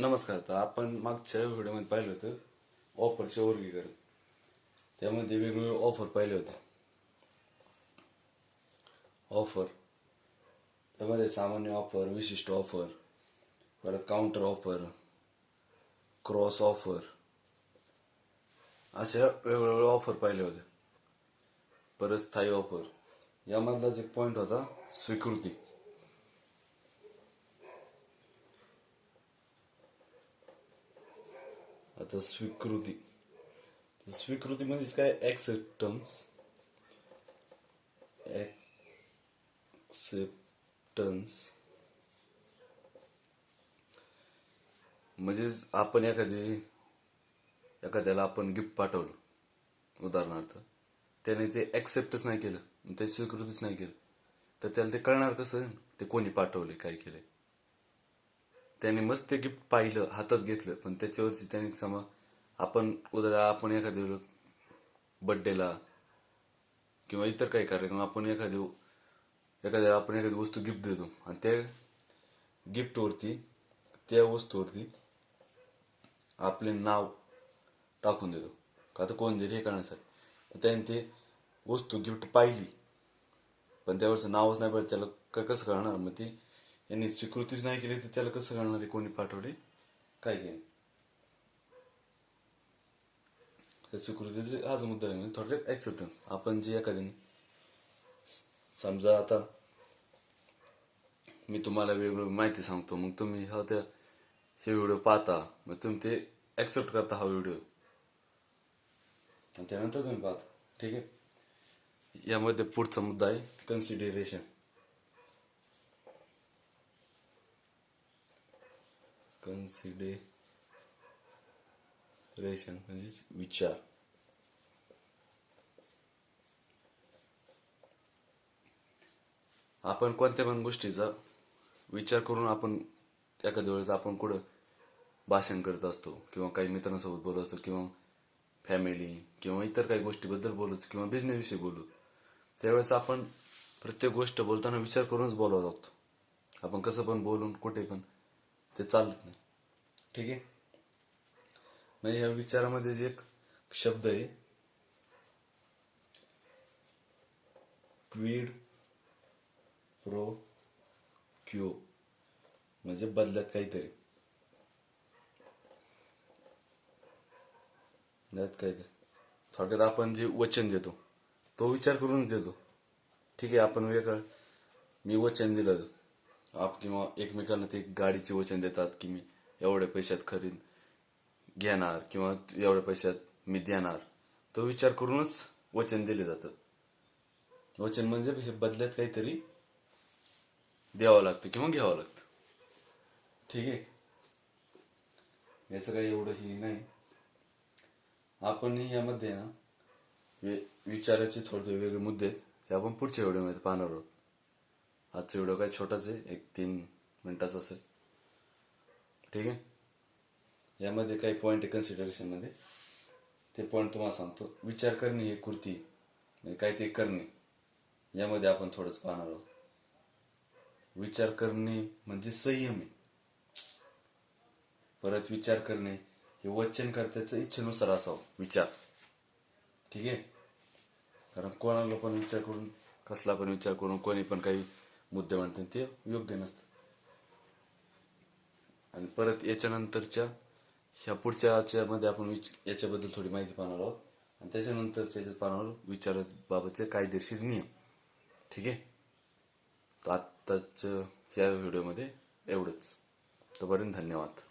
नमस्कार तर आपण मागच्या व्हिडिओमध्ये पाहिलं होतं ऑफरचे वर्गीकरण. त्यामध्ये वेगवेगळे ऑफर पाहिले होते. ऑफर. त्यामध्ये सामान्य ऑफर विशिष्ट ऑफर परत काउंटर ऑफर क्रॉस ऑफर अशा वेगवेगळे ऑफर पाहिले होते. परत स्थायी ऑफर. यामधलाच एक पॉईंट होता स्वीकृती. आता स्वीकृती. स्वीकृती म्हणजेच काय? ऍक्सेप्टन्स ऍक्सेप्टन्स म्हणजेच आपण एखादी एखाद्याला आपण गिफ्ट पाठवलं उदाहरणार्थ. त्याने ते ऍक्सेप्टच नाही केलं त्याची स्वीकृतीच नाही केलं. तर त्याला ते कळणार कसं? ते कोणी पाठवले काय केले त्याने मस्त ते गिफ्ट पाहिलं हातात घेतलं. पण त्याच्यावरची त्याने समा आपण उद्या आपण एखाद्या बड्डेला किंवा इतर काही कार्यक्रम आपण एखादी एखाद्याला आपण एखादी वस्तू गिफ्ट देतो. आणि त्या गिफ्टवरती त्या वस्तूवरती आपले नाव टाकून देतो. का तर कोण दिले हे करण्यासाठी त्याने ते वस्तू गिफ्ट पाहिली. पण त्यावरचं नावच नाही पाहिजे त्याला क- कसं कळणार? मग ती यांनी स्वीकृतीच नाही केली तर त्याला कसं घालणार आहे कोणी पाठवले काय केले त्या स्वीकृतीचे हाच मुद्दा आहे. म्हणजे थोडक्यात ऍक्सेप्टन्स आपण जे एखाद्याने समजा आता मी तुम्हाला वेगवेगळी माहिती सांगतो. मग तुम्ही हा त्या हे व्हिडिओ पाहता. मग तुम्ही ते ऍक्सेप्ट करता हा व्हिडिओ आणि त्यानंतर तुम्ही पाहता. ठीक आहे? यामध्ये पुढचा मुद्दा आहे. कन्सिडरेशन कन्सिडरेशन म्हणजेच विचार आपण कोणत्या पण गोष्टीचा विचार करून आपण एखाद्या वेळेस आपण कुठं भाषण करत असतो किंवा काही मित्रांसोबत बोलत असतो किंवा फॅमिली किंवा इतर काही गोष्टीबद्दल बोलत किंवा बिझनेसविषयी बोलू त्यावेळेस आपण प्रत्येक गोष्ट बोलताना विचार करूनच बोलावं लागतो. आपण कसं पण बोलून कुठे पण ते चालत नाही. ठीक आहे? म्हणजे या विचारामध्ये जे एक शब्द आहे क्वीड प्रो क्यू म्हणजे बदल्यात काहीतरी. त्यात काहीतरी. थोडक्यात आपण जे वचन देतो तो विचार करून देतो. ठीक आहे? आपण वेगळं मी वचन दिलं. आप किंवा एकमेकांना ते गाडीचे वचन देतात की मी एवढ्या पैशात खरीद घेणार किंवा एवढ्या पैशात मी देणार. तो विचार करूनच वचन दिले जातं. वचन म्हणजे हे बदल्यात काहीतरी द्यावं लागतं किंवा घ्यावं लागतं. ठीक आहे? याचं काही एवढं हे नाही. आपण यामध्ये ना विचाराचे थोडे वेगळे मुद्दे आहेत. हे आपण पुढच्या व्हिडिओमध्ये पाहणार आहोत. आजचा व्हिडिओ काय छोटाच आहे एक तीन मिनिटाचा असेल ठीक आहे यामध्ये काही पॉईंट आहे कन्सिडरेशनमध्ये. ते पॉईंट तुम्हाला सांगतो. विचार करणे ही कृती म्हणजे काय ते करणे यामध्ये आपण थोडंच पाहणार आहोत. विचार करणे म्हणजे संयम आहे. परत विचार करणे हे वचनकर्त्याचं इच्छेनुसार असावं विचार. ठीक आहे? कारण कोणाला पण विचार करून कसला पण विचार करून कोणी पण काही मुद्दे म्हणतात ते योग्य नसतं. आणि परत याच्यानंतरच्या ह्या पुढच्या मध्ये आपण विच- याच्याबद्दल थोडी माहिती पाहणार आहोत. आणि त्याच्यानंतरच्या याच्यात पाहणार विचार विचाराबाबतचे कायदेशीर नियम. ठीक आहे? तर आत्ताच ह्या व्हिडिओमध्ये एवढंच. तोपर्यंत धन्यवाद.